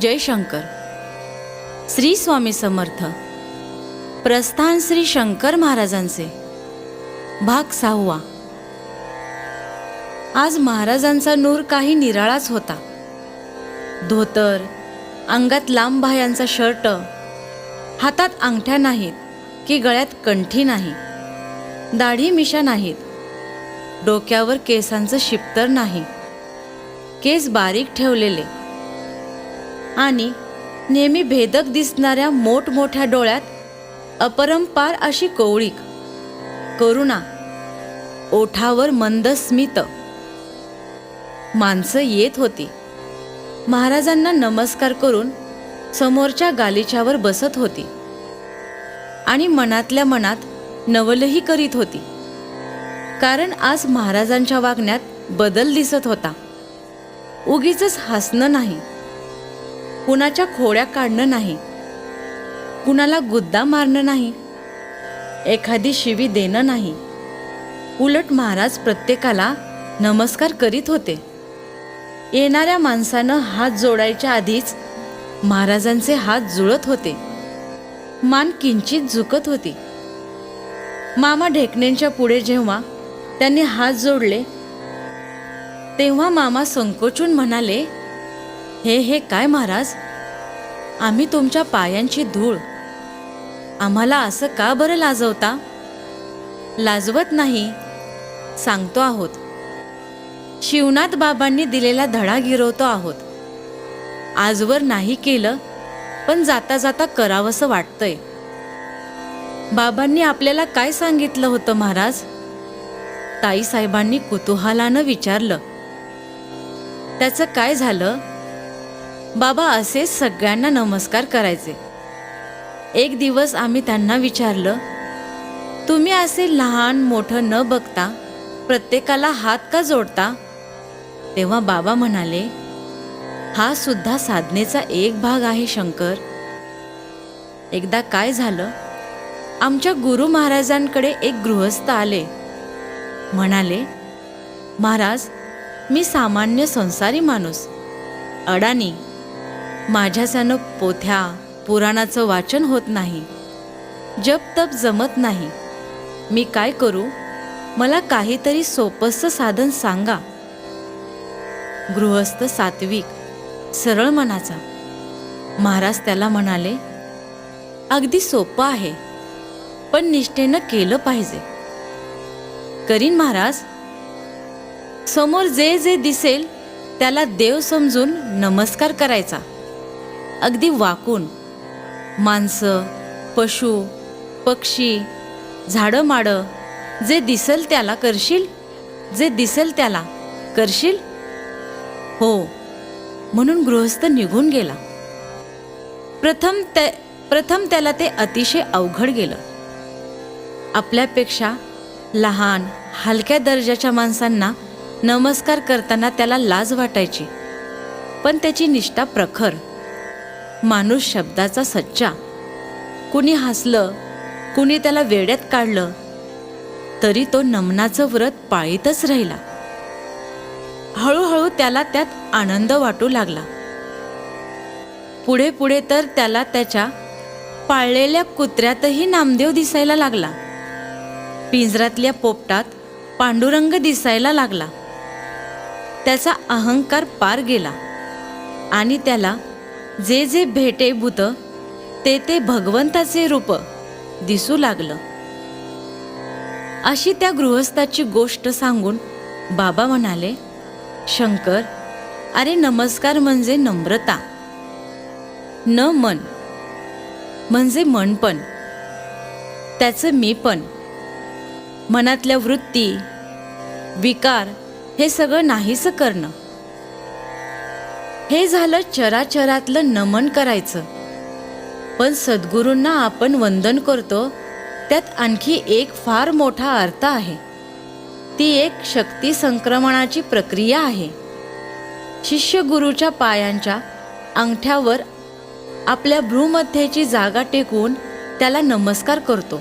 जयशंकर. श्री स्वामी समर्थ. प्रस्थान श्री शंकर महाराजांचे. भाग सहावा. आज महाराजांचा नूर काही निराळाच होता. धोतर अंगात लांब भायांचा शर्ट हातात अंगठ्या नाहीत की गळ्यात कंठी नाही दाढी मिशा नाहीत डोक्यावर केसांचं शिप्तर नाही केस बारीक ठेवलेले आणि नेहमी भेदक दिसणाऱ्या मोठमोठ्या डोळ्यात अपरंपार अशी कवळीक करुणा ओठावर मंद स्मित माणसं येत होती. महाराजांना नमस्कार करून समोरच्या गालिच्यावर बसत होती. आणि मनातल्या मनात नवलही करीत होती. कारण आज महाराजांच्या वागण्यात बदल दिसत होता. उगीच हसणं नाही. कुणाच्या खोड्या काढणं नाही. कुणाला गुद्दा मारणं नाही. एखादी शिवी देणं नाही. उलट महाराज प्रत्येकाला नमस्कार करीत होते. येणाऱ्या माणसानं हात जोडायच्या आधीच महाराजांचे हात जुळत होते. मान किंचित झुकत होती. मामा ढेकण्यांच्या पुढे जेव्हा त्यांनी हात जोडले तेव्हा मामा संकोचून म्हणाले हे हे काय महाराज? आम्ही तुमच्या पायांची धूळ. आम्हाला असं का बरं लाजवता? लाजवत नाही सांगतो आहोत. शिवनाथ बाबांनी दिलेला धडा गिरवतो आहोत. आजवर नाही केलं पण जाता जाता करावंसं वाटतंय. बाबांनी आपल्याला काय सांगितलं होतं महाराज? ताईसाहेबांनी कुतूहालानं कुतूहलानं विचारलं. त्याचं काय झालं? बाबा असे सगळ्यांना नमस्कार करायचे. एक दिवस आम्ही त्यांना विचारलं तुम्ही असे लहान मोठं न बघता प्रत्येकाला हात का जोडता? तेव्हा बाबा म्हणाले हा सुद्धा साधनेचा एक भाग आहे शंकर. एकदा काय झालं? आमच्या गुरु महाराजांकडे एक गृहस्थ आले. म्हणाले महाराज मी सामान्य संसारी माणूस अडाणी माझ्यासानं पोथ्या पुराणाचं वाचन होत नाही. जप तप जमत नाही. मी काय करू? मला काहीतरी सोपस्त साधन सांगा. गृहस्थ सात्विक सरळ मनाचा. महाराज त्याला म्हणाले अगदी सोपं आहे पण निष्ठेनं केलं पाहिजे. करीन महाराज. समोर जे जे दिसेल त्याला देव समजून नमस्कार करायचा. अगदी वाकून. माणसं पशु पक्षी झाडं माडं जे दिसेल त्याला करशील? जे दिसेल त्याला करशील? हो म्हणून गृहस्थ निघून गेला. प्रथम ते प्रथम त्याला ते अतिशय अवघड गेलं. आपल्यापेक्षा लहान हलक्या दर्जाच्या माणसांना नमस्कार करताना त्याला लाज वाटायची. पण त्याची निष्ठा प्रखर. माणूस शब्दाचा सच्चा. कुणी हसलं कुणी त्याला वेड्यात काढलं तरी तो नमनाचं व्रत पाळीतच राहिला. हळूहळू त्याला त्यात आनंद वाटू लागला. पुढे पुढे तर त्याला त्याच्या पाळलेल्या कुत्र्यातही नामदेव दिसायला लागला. पिंजरातल्या पोपटात पांडुरंग दिसायला लागला. त्याचा अहंकार पार गेला आणि त्याला जे जे भेटे भूत ते ते भगवंताचे रूप दिसू लागलं. अशी त्या गृहस्थाची गोष्ट सांगून बाबा म्हणाले शंकर अरे नमस्कार म्हणजे नम्रता न मन म्हणजे मन पण त्याचं मी पण मनातल्या वृत्ती विकार हे सगळं नाहीसं करणं. हे झालं चराचरातलं नमन करायचं. पण सद्गुरूंना आपण वंदन करतो त्यात आणखी एक फार मोठा अर्थ आहे. ती एक शक्ती संक्रमणाची प्रक्रिया आहे. शिष्य गुरुच्या पायांच्या अंगठ्यावर आपल्या भ्रूमध्येची जागा टेकवून त्याला नमस्कार करतो.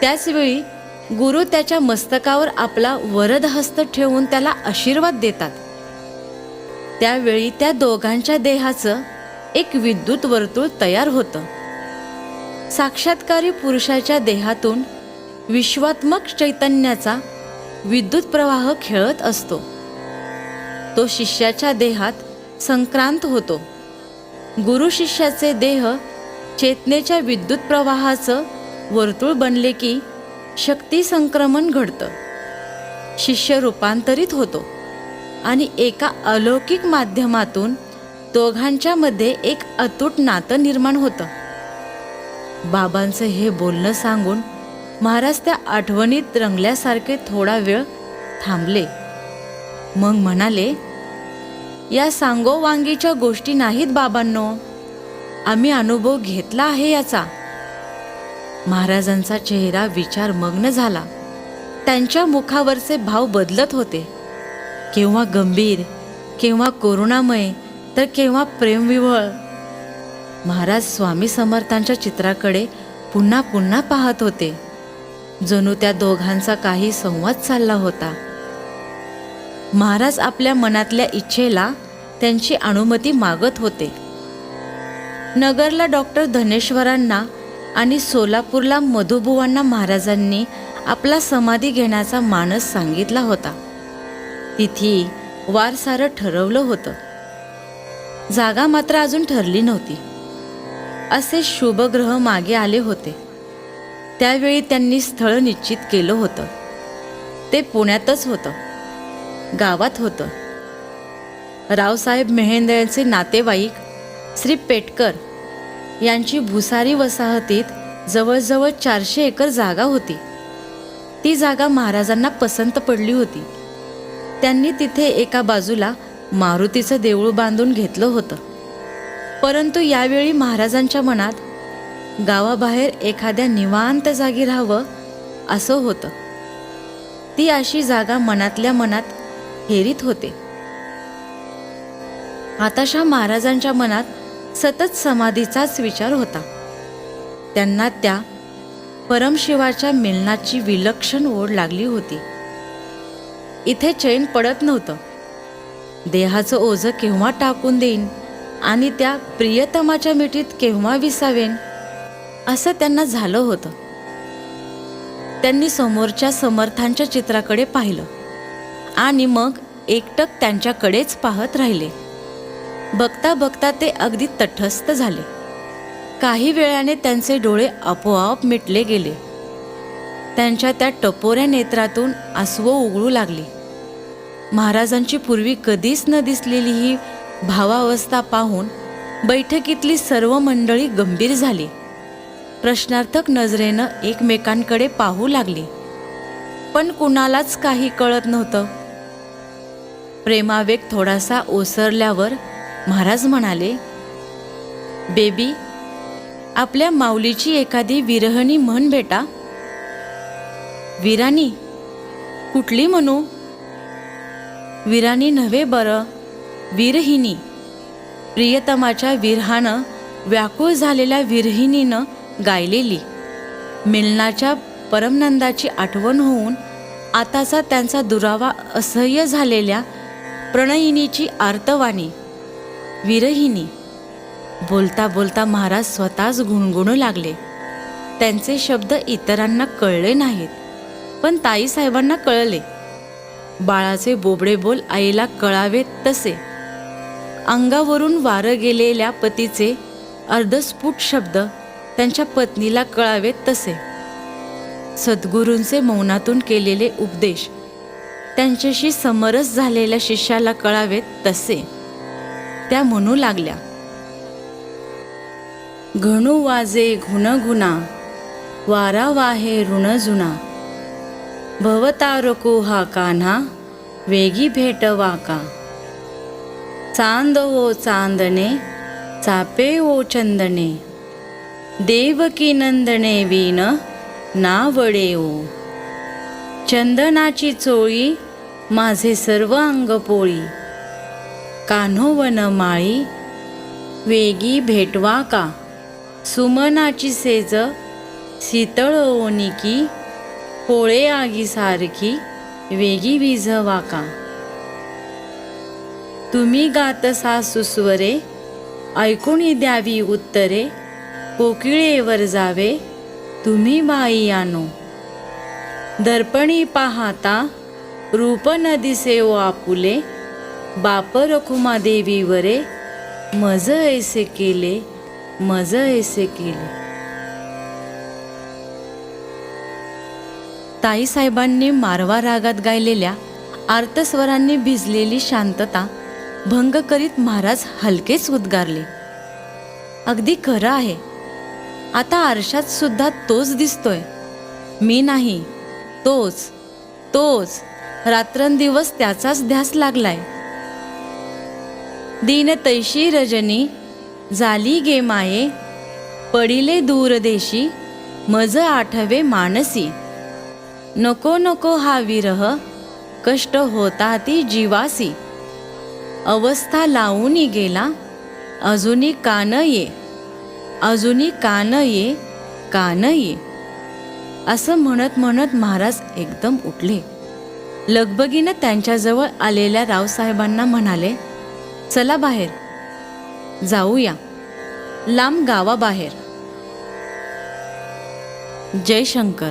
त्याचवेळी गुरु त्याच्या मस्तकावर आपला वरदहस्त ठेवून त्याला आशीर्वाद देतात. त्यावेळी त्या दोघांच्या देहाचं एक विद्युत वर्तुळ तयार होतं. साक्षात्कारी पुरुषाच्या देहातून विश्वात्मक चैतन्याचा विद्युत प्रवाह खेळत असतो. तो शिष्याच्या देहात संक्रांत होतो. गुरु शिष्याचे देह चेतनेच्या विद्युत प्रवाहाचं वर्तुळ बनले की शक्ती संक्रमण घडतं. शिष्य रूपांतरित होतो. आणि एका अलौकिक माध्यमातून दोघांच्या मध्ये एक अतूट नातं निर्माण होतं. बाबांचं हे बोलणं सांगून महाराज त्या आठवणीत रंगल्यासारखे थोडा वेळ थांबले. मग म्हणाले या सांगो वांगीच्या गोष्टी नाहीत बाबांनो. आम्ही अनुभव घेतला आहे याचा. महाराजांचा चेहरा विचारमग्न झाला. त्यांच्या मुखावरचे भाव बदलत होते. केव्हा गंभीर केव्हा करुणामय तर केव्हा प्रेमविवळ महाराज स्वामी समर्थांच्या चित्राकडे पुन्हा पुन्हा पाहत होते. जणू त्या दोघांचा काही संवाद चालला होता. महाराज आपल्या मनातल्या इच्छेला त्यांची अनुमती मागत होते. नगरला डॉक्टर धनेश्वरांना आणि सोलापूरला मधुबुवांना महाराजांनी आपला समाधी घेण्याचा मानस सांगितला होता. तिथी वार सारं ठरवलं होतं. जागा मात्र अजून ठरली नव्हती. असे शुभग्रह मागे आले होते. त्यावेळी त्यांनी स्थळ निश्चित केलं होतं. ते पुण्यातच होतं. गावात होतं. रावसाहेब मेहेंदळचे नातेवाईक श्री पेटकर यांची भुसारी वसाहतीत जवळजवळ चारशे एकर जागा होती. ती जागा महाराजांना पसंत पडली होती. त्यांनी तिथे एका बाजूला मारुतीचं देऊळ बांधून घेतलं होतं. परंतु यावेळी महाराजांच्या मनात गावाबाहेर एखाद्या निवांत जागी राहावं असं होतं. ती अशी जागा मनातल्या मनात हेरीत होते. आताशा महाराजांच्या मनात सतत समाधीचाच विचार होता. त्यांना त्या परमशिवाच्या मिलनाची विलक्षण ओढ लागली होती. इथे चैन पडत नव्हतं. देहाचं ओझं केव्हा टाकून देईन आणि त्या प्रियतमाच्या मिठीत केव्हा विसावेन? असं त्यांना झालं होतं. त्यांनी समोरच्या समर्थांच्या चित्राकडे पाहिलं आणि मग एकटक त्यांच्याकडेच पाहत राहिले. बघता बघता ते अगदी तटस्थ झाले. काही वेळाने त्यांचे डोळे आपोआप मिटले गेले. त्यांच्या त्या टपोऱ्या नेत्रातून आसवं उघडू लागली. महाराजांची पूर्वी कधीच न दिसलेली ही भावावस्था पाहून बैठकीतली सर्व मंडळी गंभीर झाली. प्रश्नार्थक नजरेनं एकमेकांकडे पाहू लागली. पण कुणालाच काही कळत नव्हतं. प्रेमावेग थोडासा ओसरल्यावर महाराज म्हणाले बेबी आपल्या माऊलीची एखादी विरहणी म्हण बेटा. विरानी कुठली म्हणू? वीरानी नव्हे बरं? विरहिणी. प्रियतमाच्या विरहानं व्याकुळ झालेल्या विरहिणीनं गायलेली. मिलनाच्या परमनंदाची आठवण होऊन आताचा त्यांचा दुरावा असह्य झालेल्या प्रणयिनीची आर्तवाणी. विरहिणी. बोलता बोलता महाराज स्वतःच गुणगुणू लागले. त्यांचे शब्द इतरांना कळले नाहीत पण ताईसाहेबांना कळले. बाळाचे बोबडे बोल आईला कळावेत तसे. अंगावरून वारं गेलेल्या पतीचे अर्धस्फुट शब्द त्यांच्या पत्नीला कळावेत तसे. सद्गुरूंचे मौनातून केलेले उपदेश त्यांच्याशी समरस झालेल्या शिष्याला कळावेत तसे. त्या म्हणू लागल्या घणू वाजे घुणघुणा वारा वाहे ऋण जुना भवतारको हा कान्हा वेगी भेटवा का? चांद ओ चांदणे चापे ओ चंदणे देवकी नंदणे वीण नावडे ओ चंदनाची चोळी माझे सर्व अंग पोळी. कान्होवन माळी वेगी भेटवा का? सुमनाची सेज शीतळ ओनिकी पोळे आगी सारखी वेगी विझवा का तुम्ही गात सा सुस्वरे ऐकून द्यावी उत्तरे कोकिळेवर जावे तुम्ही बाई आनो दर्पणी पाहता रूप न दिसे ओ आपुले बाप रखुमा देवीवरे मज ऐसे केले मज ऐसे केले. ताईसाहेबांनी मारवा रागात गायलेल्या आर्तस्वरांनी भिजलेली शांतता भंग करीत महाराज हलकेच उद्गारले. अगदी खरं आहे. आता आरशात सुद्धा तोच दिसतोय. मी नाही. तोच. तोच. रात्रंदिवस त्याचाच ध्यास लागलाय. दीन तैशी रजनी झाली गे माये पडिले दूरदेशी मज आठवे मानसी. नको नको हा विरह. कष्ट होता ती जीवासी. अवस्था लावून गेला अजूनी कान ये. अजूनी कान ये कान ये. असं म्हणत म्हणत महाराज एकदम उठले. लगबगीनं त्यांच्याजवळ आलेल्या रावसाहेबांना म्हणाले चला बाहेर. जाऊया. लांब गावाबाहेर. जयशंकर